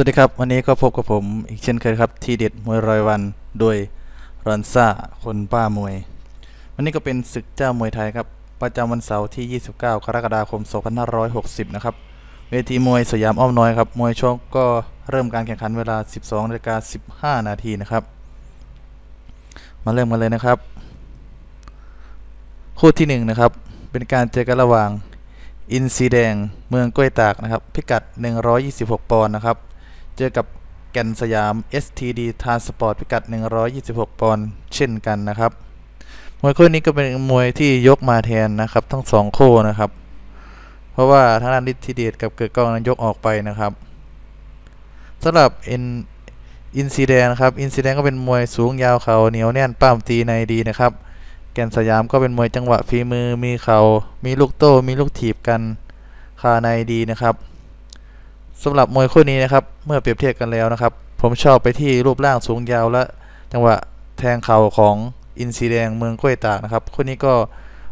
สวัสดีครับวันนี้ก็พบกับผมอีกเช่นเคยครับทีเด็ดมวยรอยวันโดยรอนซ่าคนป้ามวย วันนี้ก็เป็นศึกเจ้ามวยไทยครับ ประจำวันเสาร์ที่ 29 กรกฎาคม 2560 นะครับ เวทีมวยสยามอ้อมน้อยครับ มวยชกก็เริ่มการแข่งขันเวลา 12นาฬิกา15 นาทีนะครับ มาเริ่มกันเลยนะครับ คู่ที่1นะครับเป็นการเจอกันระหว่างอินซีแดงเมืองกล้วยตากนะครับ พิกัด 126 ปอนด์นะครับ เจอกับแก่นสยาม STD Transport พิกัด 126 ปอนด์เช่นกันนะครับ มวยคู่นี้ก็เป็นมวยที่ยกมาแทนนะครับ ทั้งสองคู่นะครับ เพราะว่าทางด้านฤทธิเดชกับเกิดกล้องนั้นยกออกไปนะครับสำหรับอินอินซีแดนครับ อินซีแดงก็เป็นมวยสูงยาวเขาเหนียวแน่นป้ามตีในดีนะครับ แก่นสยามก็เป็นมวยจังหวะฝีมือมีเข่ามีลูกโต้มีลูกถีบกันคาในดีนะครับ สำหรับมวยคู่นี้นะครับ เมื่อเปรียบเทียบกันแล้วนะครับ ผมชอบไปที่รูปร่างสูงยาวและจังหวะแทงเข่าของอินซีแดงเมืองกล้วยตากนะครับคู่นี้ก็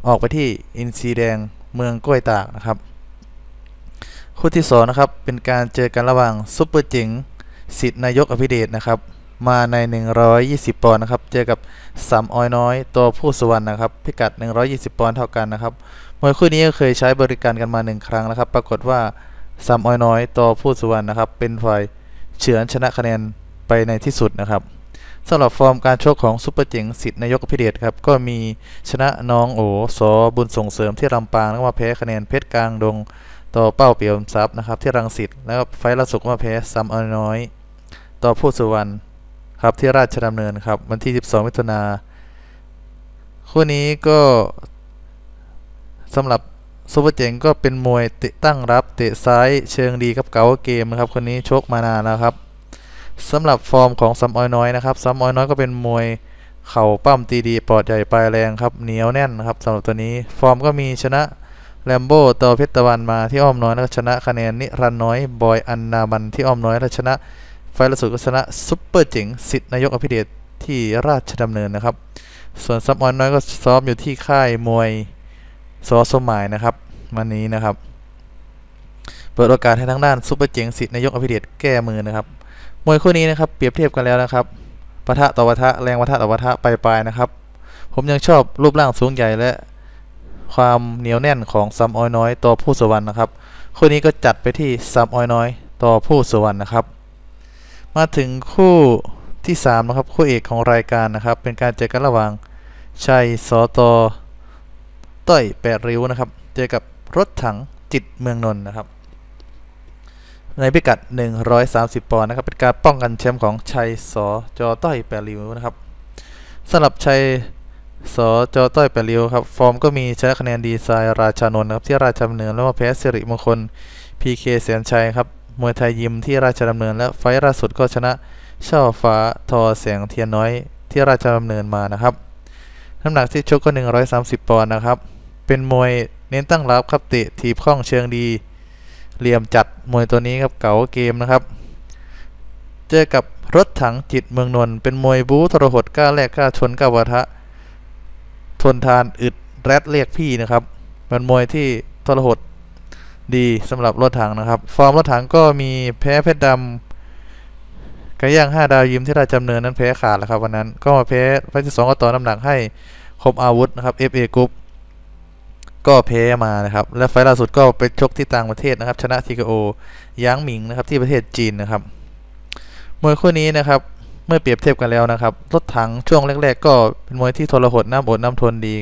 ออกไปที่อินซีแดงเมืองกล้วยตากนะครับ คู่ที่2นะครับเป็นการเจอกันระหว่างซุปเปอร์จิงสิทธินายกอภิเดชนะครับมาใน 120 ปอนด์นะครับ เจอกับสามออยน้อย ตัวผู้สวรรค์นะครับ พิกัด 120 ปอนด์เท่ากันนะครับ มวยคู่นี้ก็เคยใช้บริการกันมา 1 ครั้งนะครับ ปรากฏว่า สามอ้อยน้อยตัวผู้สุวรรค์นะครับ เป็นฝ่ายเฉือนชนะคะแนนไปในที่สุดนะครับสำหรับฟอร์มการชกของซุปเปอร์เจ๋งสิทธิ์นายกพิเดชครับ ก็มีชนะน้องโอสอบุญส่งเสริมที่ลำปางแล้วมาแพ้คะแนนเพชรกลางดงต่อเป้าเปี่ยมทรัพย์นะครับที่รังสิตแล้วก็ไฟล่าสุดมาแพ้ซัมออยน้อย ต่อผู้สุวรรณครับที่ราชดำเนินครับวันที่ 12 มิถุนาคู่นี้ก็สำหรับ ซูเปอร์เจ๋งก็เป็นมวยเตะตั้งรับเตะซ้ายเชิงดีครับเก๋าเกมนะครับคนนี้ชกมานานแล้วครับสำหรับฟอร์มของซัมออยน้อยนะครับซัมออยน้อยก็เป็นมวยเข่าปั้มตีดีปอดใหญ่ปลายแรงครับเหนียวแน่นนะครับสำหรับตัวนี้ ฟอร์มก็มีชนะแลมโบ้ต่อเพชรตะวันมาที่อ้อมน้อยแล้วชนะคะแนนนิรันน้อยบอยอันนาบันที่อ้อมน้อยแล้วชนะ ไฟล่าสุดก็ชนะซุปเปอร์เจ๋งสิทธินายกอภิเดชที่ราชดำเนินนะครับ ส่วนซัมออยน้อยก็ซ้อมอยู่ที่ค่ายมวยซอสมหมายนะครับ วันนี้นะครับ เปิดโอกาสให้ทั้งด้านซุปเปอร์เจ๋งสิทธิ์นายกอภิเดชแก้มือนะครับมวยคู่นี้นะครับเปรียบเทียบกันแล้วนะครับปะทะต่อปะทะแรงปะทะต่อปะทะปลายๆนะครับ ผมยังชอบรูปร่างสูงใหญ่และความเหนียวแน่นของซัมออยน้อยต่อผู้สวรรค์นะครับคู่นี้ก็จัดไปที่ซัมออยน้อยต่อผู้สวรรค์นะครับ มาถึงคู่ที่3นะครับคู่เอกของรายการนะครับ เป็นการเจอกันระหว่างชัยสอตอต้อยแปดริ้วนะครับ เจอกับ รถถังจิตเมืองนนท์นะครับ ในพิกัด 130 ปอนด์นะครับ เป็นการป้องกันแชมป์ของชัยสอจอต้อยแปริ้วนะครับสำหรับชัยสอจอต้อยแปริ้วครับ ฟอร์มก็มีชนะคะแนนดีไซน์ราชานนท์นะครับที่ราชดำเนินแล้วมาแพ้สิริมงคล PK เสียนชัยครับมวยไทยยิมที่ราชดำเนิน และไฟล่าสุดก็ชนะช่อฟ้าทอแสงเทียนน้อยที่ราชดำเนินมานะครับ น้ำหนักที่ชกก็ 130 ปอนด์นะครับ เป็นมวย เน้นตั้งรับครับเตะถีบคล่องเชิงดี เหลี่ยมจัดมวยตัวนี้ครับเก๋าเกมนะครับ เจอกับรถถังจิตเมืองนนท์เป็นมวยบู๊ทรหดกล้าแลกกล้าชนกล้าวะทะ ทนทานอึดแรดเรียกพี่นะครับเป็นมวยที่ทรหดดีสำหรับรถถังนะครับ ฟอร์มรถถังก็มีแพ้เพชรดำกระย่าง5ดาวยิมที่ราชดำเนินนั้นแพ้ขาดแล้วครับวันนั้น ก็มาแพ้ไฟที่2ก็ต่อน้ำหนักให้คมอาวุธนะครับ FA กรุ๊ป ก็แพ้มานะครับ และไฟล่าสุดก็ไปชกที่ต่างประเทศนะครับ ชนะทีโอย้างหมิงนะครับที่ประเทศจีนนะครับมวยคู่นี้นะครับ เมื่อเปรียบเทียบกันแล้วนะครับรถถังช่วงแรก ๆ ก็เป็นมวยที่ทรหดน้ำอดน้ำทนดี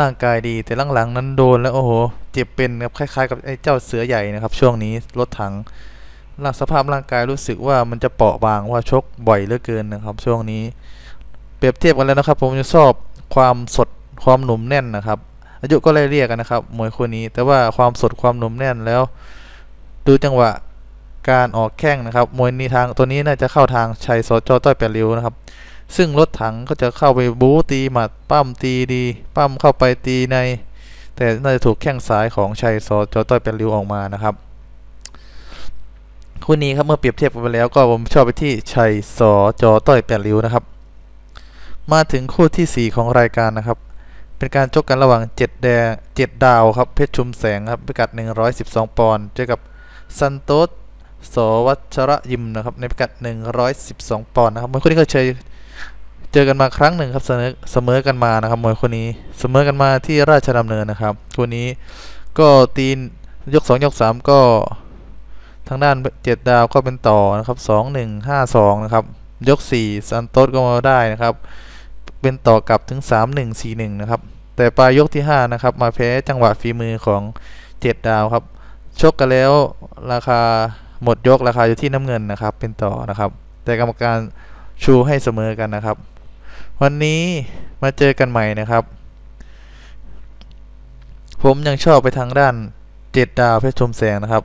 ร่างกายดีแต่หลังๆนั้นโดนแล้วโอ้โหเจ็บเป็นครับคล้ายๆ กับไอ้เจ้าเสือใหญ่นะครับ ช่วงนี้รถถังร่างสภาพร่างกายรู้สึกว่ามันจะเปราะบางว่าชกบ่อยเหลือเกินนะครับ ช่วงนี้ เปรียบเทียบกันแล้วนะครับ ผมจะชอบความสดความหนุ่มแน่นนะครับ อายุก็ไล่เรียกกันนะครับมวยคู่นี้ แต่ว่าความสดความหนุ่มแน่นแล้ว ดูจังหวะการออกแข้งนะครับ มวยนี้ทางตัวนี้น่าจะเข้าทางชัยสจต้อยแปดริ้วนะครับ ซึ่งรถถังก็จะเข้าไปบู๊ตีหมัดปั้มตีดี ปั้มเข้าไปตีใน แต่น่าจะถูกแข้งซ้ายของชัยสจต้อยแปดริ้วออกมานะครับคู่นี้ครับเมื่อเปรียบเทียบกันไปแล้วก็ผมชอบไปที่ชัยสจต้อยแปดริ้วนะครับ มาถึงคู่ที่ 4 ของรายการนะครับ เป็นการชกกันระหว่างเจ็ดแดงเจ็ดดาวครับเพชรชุมแสงครับพิกัด 112 ปอนด์เจอกับซันโตสสวัชระยิมนะครับในพิกัด 112 ปอนด์นะครับมวยคู่นี้เคยเจอกันมาครั้งหนึ่งครับเสมอเสมอกันมานะครับมวยคู่นี้เสมอกันมาที่ราชดำเนินนะครับคู่นี้ก็ตีนยก 2 ยก 3 ก็ทางด้านเจ็ดดาวก็เป็นต่อนะครับ 2 1 5 2 นะครับ ยก 4 ซันโตสก็มาได้นะครับ เป็นต่อกลับถึง 3 1 4 1 นะครับ แต่ปลายยกที่ 5 นะครับ มาแพ้จังหวะฝีมือของเจ็ดดาวครับ ชกกันแล้วราคาหมดยกราคาอยู่ที่น้ำเงินนะครับ เป็นต่อนะครับ แต่กรรมการชูให้เสมอกันนะครับ วันนี้มาเจอกันใหม่นะครับ ผมยังชอบไปทางด้านเจ็ดดาวเพชรชมแสงนะครับ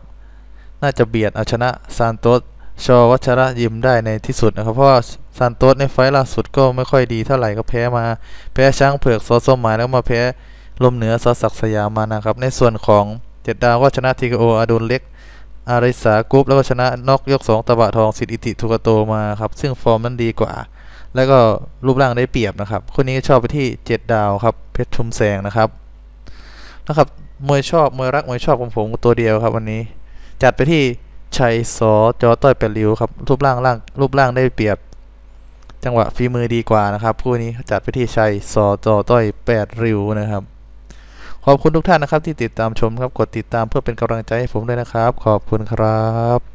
น่าจะเบียดเอาชนะซานโตส ชอวัชระยิมได้ในที่สุดนะครับ เพราะซานโตสในไฟล์ล่าสุดก็ไม่ค่อยดีเท่าไหร่ก็แพ้มา แพ้ช้างเผือกซอสมหมายแล้วมาแพ้ลมเหนือซอศักสยามมานะครับ ในส่วนของเจ็ดดาวก็ชนะทีโออาดุลเล็ก อาริสากรุ๊ปแล้วก็ชนะนอกยก2ตะบะทองสิทธิอิติทุกโตมาครับซึ่งฟอร์มนั้นดีกว่า แล้วก็รูปร่างได้เปรียบนะครับคนนี้ชอบไปที่7ดาวครับเพชรชุมแสงนะครับนะครับมวยชอบมวยรักมวยชอบของผมตัวเดียวครับวันนี้ จัดไปที่ ชัยสอจอต้อยเป็ดริ้วครับรูปร่างร่างรูปร่างได้เปรียบ จังหวะฝีมือดีกว่านะครับคู่นี้จัดไปที่ชัยสอจอต้อยแปดริ้วนะครับ ขอบคุณทุกท่านนะครับที่ติดตามชมครับกดติดตามเพื่อเป็นกำลังใจให้ผมด้วยนะครับ ขอบคุณครับ